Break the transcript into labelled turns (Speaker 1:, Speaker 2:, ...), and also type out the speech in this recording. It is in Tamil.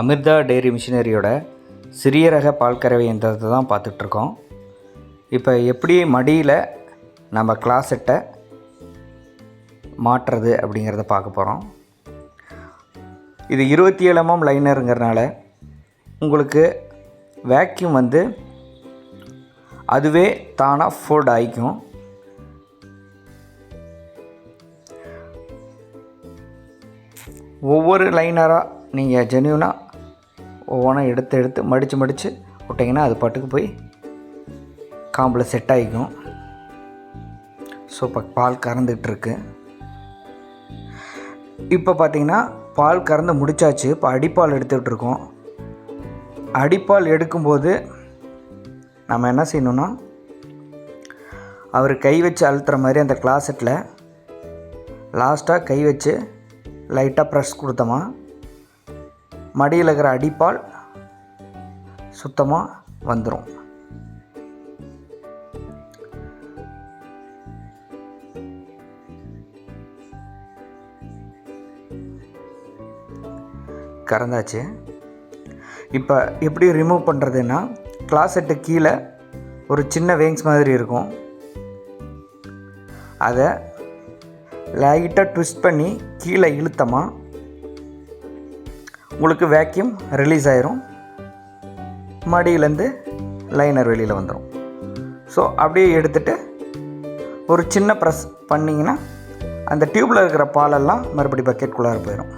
Speaker 1: அமிர்தா டெய்ரி மிஷினரியோட சிறிய ரக பால் கறவை தான் பார்த்துட்ருக்கோம். இப்போ எப்படி மடியில் நம்ம கிளாஸட்டை மாற்றுறது அப்படிங்கிறத பார்க்க போகிறோம். இது இருபத்தி ஏழு லைனருங்கிறனால உங்களுக்கு வேக்யூம் வந்து அதுவே தானாக ஃபோல்ட் ஆகிக்கும். ஒவ்வொரு லைனராக நீங்கள் ஜென்யூனாக ஒவ்வொன்றா எடுத்து எடுத்து மடித்து மடித்து விட்டிங்கன்னா அது பாட்டுக்கு போய் காம்பில் செட் ஆகிக்கும். ஸோ இப்போ பால் கறந்துகிட்ருக்கு இப்போ பார்த்தீங்கன்னா பால் கறந்து முடிச்சாச்சு. இப்போ அடிப்பால் எடுத்துகிட்ருக்கோம் அடிப்பால் எடுக்கும்போது நம்ம என்ன செய்யணும்னா அவர் கை வச்சு அழுத்துற மாதிரி அந்த கிளாசெட்டில் லாஸ்ட்டாக கை வச்சு லைட்டாக ப்ரெஸ் கொடுத்தோமா மடியில் இருக்கிற அடிப்பால் சுத்தமாக வந்துடும் கறந்தாச்சு. இப்போ எப்படி ரிமூவ் பண்ணுறதுன்னா கிளாசெட்டு கீழே ஒரு சின்ன வேங்ஸ் மாதிரி இருக்கும். அதை லைட்டாக ட்விஸ்ட் பண்ணி கீழே இழுத்தமாக உங்களுக்கு வேக்யூம் ரிலீஸ் ஆயிரும். மடியிலேருந்து லைனர் வெளியில் வந்துடும் ஸோ அப்படியே எடுத்துட்டு ஒரு சின்ன ப்ரெஸ் பண்ணிங்கன்னா அந்த டியூப்பில் இருக்கிற பாலெல்லாம் மறுபடி பக்கெட்குள்ளார போயிடும்